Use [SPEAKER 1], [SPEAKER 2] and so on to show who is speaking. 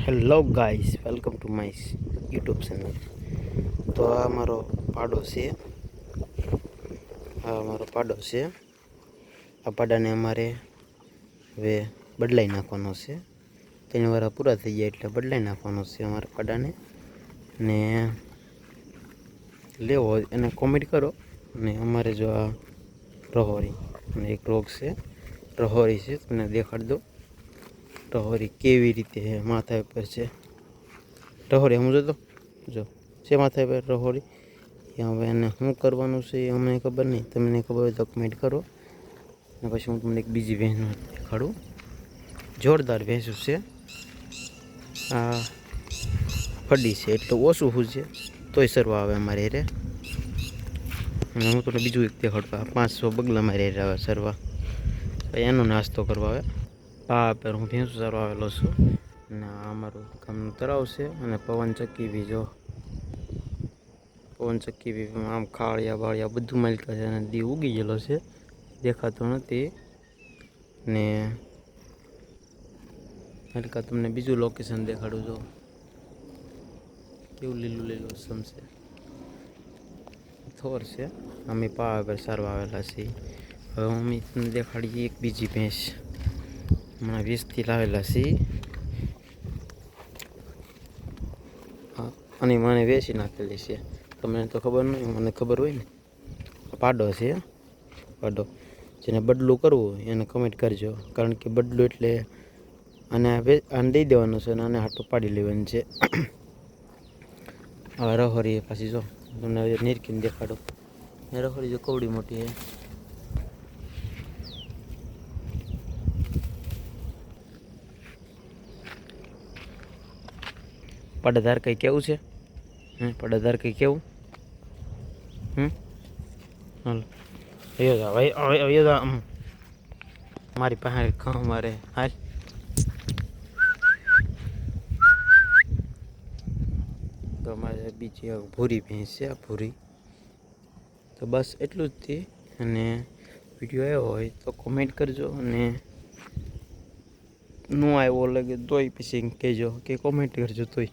[SPEAKER 1] Hello guys welcome to my YouTube channel તો આ મારો પાડો છે. આ મારો પાડો છે. આ પાડાને અમારે હવે બદલાઈ નાખવાનો છે. ત્રણ વાર પૂરા થઈ જાય એટલે બદલાઈ નાખવાનો છે અમારા પાડાને. ને લેવો એને કોમેન્ટ કરો. ને અમારે જો આ રહોરી અને એક રોગ છે. રહોરી છે, તમને દેખાડ દો ટહોરી કેવી રીતે માથા ઉપર છે? ટહોરી સમજો તો જો, છે માથા પર ટહોરી. હવે એને શું કરવાનું છે એ અમને ખબર નહીં. તમને ખબર હોય તો કમેન્ટ કરો. અને પછી હું તમને એક બીજી ભેંસ દેખાડું. જોરદાર ભેંસ છે. આ ફડી છે, એટલે ઓછું શું છે. તોય સરવા આવે અમારે રે અને હું તમને બીજું એક દેખાડું. પાંચસો બગલા મારે આવે સરવા. એનો નાસ્તો કરવા આવે. હા, પર હું ભેંસું સારો આવેલો છું. અને આ અમારું ગામનું તળાવ છે અને પવન ચક્કી બી જો. પવન ચક્કી બી આમ ખાળિયા બાળિયા બધું માલિકા છે અને દી ઉગી ગયેલો છે. દેખાતો નથી. ને માલિકા તમને બીજું લોકેશન દેખાડું જો. કેવું લીલું લીલું સમશે થોર છે. અમે પા પર સારવા આવેલા છીએ. હવે અમે તમને દેખાડીએ એક બીજી ભેંસ. હમણાં વીસથી લાવેલા હા, અને મને વેચી નાખેલી છે તમને તો ખબર નહીં મને ખબર હોય ને પાડો છે પાડો જેને બદલું કરવું એને કમેન્ટ કરજો કારણ કે બદલું એટલે આને આને દઈ દેવાનું છે અને આને હાટું પાડી લેવાનું છે હવે રહોરી પાછી જો તમને નિરકીને દેખાડો રહોરી જો કવડી મોટી છે પડધાર કંઈ કેવું છે? હમ, પડધાર કંઈ કેવું? હમ? હાલો. હવે હવે હવે. મારી પાસે ખા મારે, હાલ. તો મારે બીજી ભૂરી ભેંસ છે આ ભૂરી. તો બસ એટલું જ તે. અને વીડિયો આવ્યો હોય તો કોમેન્ટ કરજો અને ન આવ્યો લાગે તોય પછી કહેજો કે કોમેન્ટ કરજો તોય.